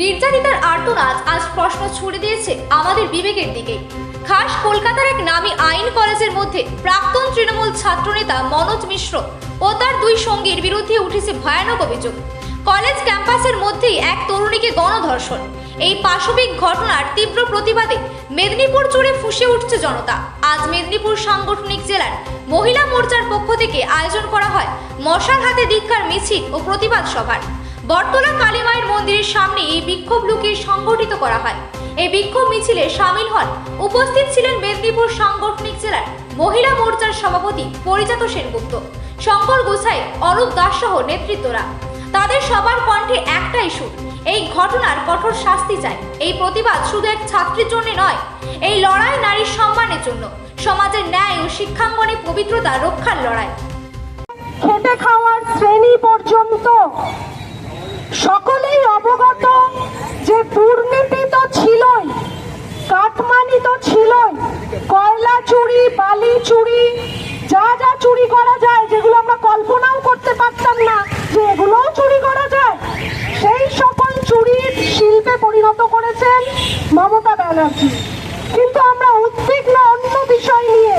নির্যাতিতার আর্তনাদ আজ প্রশ্ন ছুড়ে দিয়েছে আমাদের বিবেকের দিকে। খাস কলকাতার এক নামী আইন কলেজের মধ্যে প্রাক্তন তৃণমূল ছাত্রনেতা মনোজ মিশ্র ও তার দুই সঙ্গীর বিরুদ্ধে উঠেছে ভয়ানক অভিযোগ। কলেজ ক্যাম্পাসের মধ্যেই এক তরুণীকে গণধর্ষণ। এই পাশবিক ঘটনার তীব্র প্রতিবাদে মেদিনীপুর জুড়ে ফুঁসে উঠছে জনতা। আজ মেদিনীপুর সাংগঠনিক জেলার মহিলা মোর্চার পক্ষ থেকে আয়োজন করা হয় মশাল হাতে দীক্ষার মিছিল ও প্রতিবাদ সভার। বটতলা কালী মায়ের মন্দিরের সামনে এই বিক্ষোভ লুকিয়ে সংগঠিত করা হয়। এই বিক্ষোভ মিছিলে সামিল হন উপস্থিত ছিলেন মেদিনীপুর সাংগঠনিক জেলার মহিলা মোর্চার সভাপতি পরিজাত সেনগুপ্ত, শঙ্কর গোসাই, অরূপ দাস সহ নেতৃত্বরা। তাদের সবার কণ্ঠে একটাই সুর, এই ঘটনার কঠোর শাস্তি চাই। এই প্রতিবাদ শুধু এক ছাত্রীর জন্য নয়, এই লড়াই নারীর সম্মানের জন্য। সমাজের ন্যায় ও শিক্ষাঙ্গনে পবিত্রতা রক্ষার লড়াই। খেটে খাওয়ার শ্রেণি পর্যন্ত বালি চুরি, যা যা চুরি করা যায়, যেগুলো আমরা কল্পনাও করতে পারতাম না যে এগুলোও চুরি করা যায়, সেই সকল চুরির শিল্পে পরিণত করেছেন মমতা ব্যানার্জি। কিন্তু আমরা উদ্বিগ্ন অন্য বিষয় নিয়ে,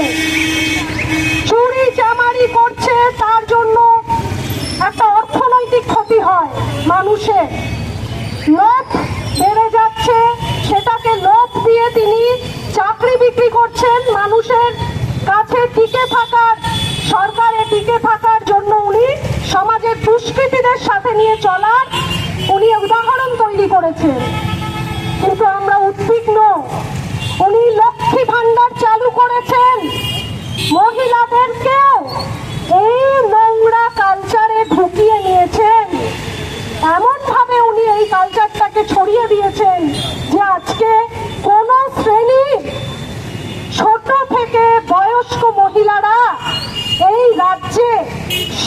চুরি চামারি করছে, তার জন্য একটা অর্থনৈতিক ক্ষতি হয় মানুষের। লোভ বেড়ে যাচ্ছে সেটাকে লোভ দিয়ে তিনি চাকরি বিক্রি করছেন মানুষের কাছে টিকে থাকার সরকারে টিকে থাকার জন্য উনি সমাজের দুষ্কৃতীদের সাথে নিয়ে চলার উনি উদাহরণ তৈরি করেছেন। কিন্তু আমরা উদ্বিগ্ন। উনি লক্ষ্মী ভান্ডার চালু করেছেন। মহিলাদেরকেও এই নোংরা কালচারে ঢুকিয়ে নিয়েছেন। এমন ভাবে উনি এই কালচারটাকে ছড়িয়ে দিয়েছেন যে আজকে কোন শ্রেণি ছোট থেকে বয়স্ক রাজ্যে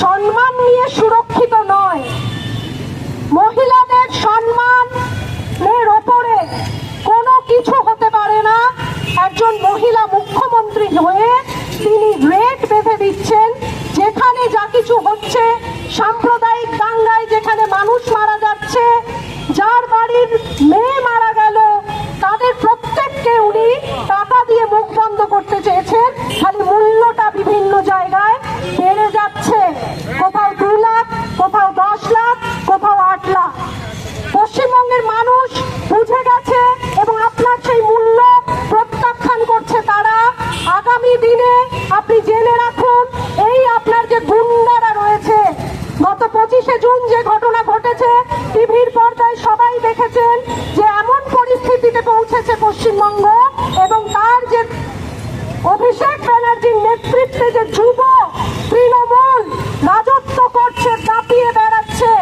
সম্মান নিয়ে সুরক্ষিত নয়। মহিলাদের সম্মানের ওপরে কোনো কিছু হতে পারে না। একজন মহিলা মুখ্যমন্ত্রী হয়ে তিনি রেট বেঁধে দিচ্ছেন। যেখানে যা কিছু হচ্ছে সাম্প্রদায়িক যে যুব তৃণমূল রাজত্ব করছে দাপিয়ে বেড়াচ্ছে,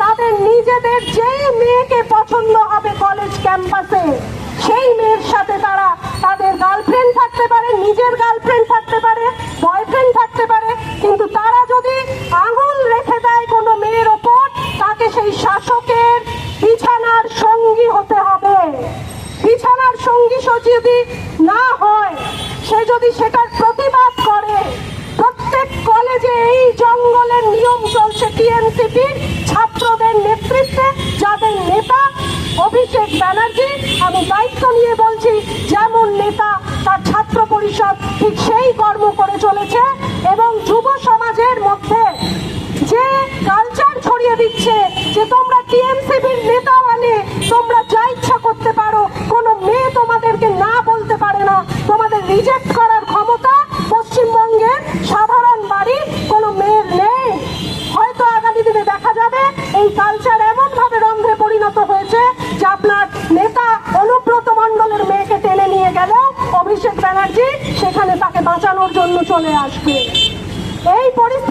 তাদের নিজেদের যেই মেয়েকে পছন্দ হবে কলেজ ক্যাম্পাসে সেই মেয়ের সাথে তারা তাদের গার্লফ্রেন্ড থাকতে পারে, নিজের গার্লফ্রেন্ড থাকতে পারে বয়ফ্রেন্ড থাকতে পারে, কিন্তু তারা যদি আঙুল রেখে দেয় কোনো মেয়ের ওপর, তাকে সেই শাসকের বিছানার সঙ্গী হতে হবে। বিছানার সঙ্গী যদি না হয়, সে যদি সেটার প্রতিবাদ কলেজে এই জঙ্গলের নিয়ম চলছে টিএমসিপির ছাত্রদের নেতৃত্বে, যাদের নেতা অভিষেক ব্যানার্জি, আমি দায়িত্ব নিয়ে বলছি, যেমন নেতা তার ছাত্র পরিষদ ঠিক সেই কর্ম করে চলেছে, এবং যুব সমাজের মধ্যে যে কালচার ছড়িয়ে দিচ্ছে, যে তোমরা টিএমসিবির নেতা মানে তোমরা যা ইচ্ছা করতে পারো কোনো মেয়ে তোমাদেরকে না বলতে পারে না তোমাদের রিজেক্ট করার ক্ষমতা পশ্চিমবঙ্গের সাধারণ বাড়ির কোনো মেয়ের নেই হয়তো আগামী দিনে দেখা যাবে এই কালচার এমন ভাবে রন্ধ্রে পরিণত হয়েছে যে আপনার নেতা অনুব্রত মণ্ডলের মেয়েকে টেনে নিয়ে গেল অভিষেক ব্যানার্জি, সেখানে তাকে বাঁচানোর জন্য চলে আসবে। এই পরিস্থিতি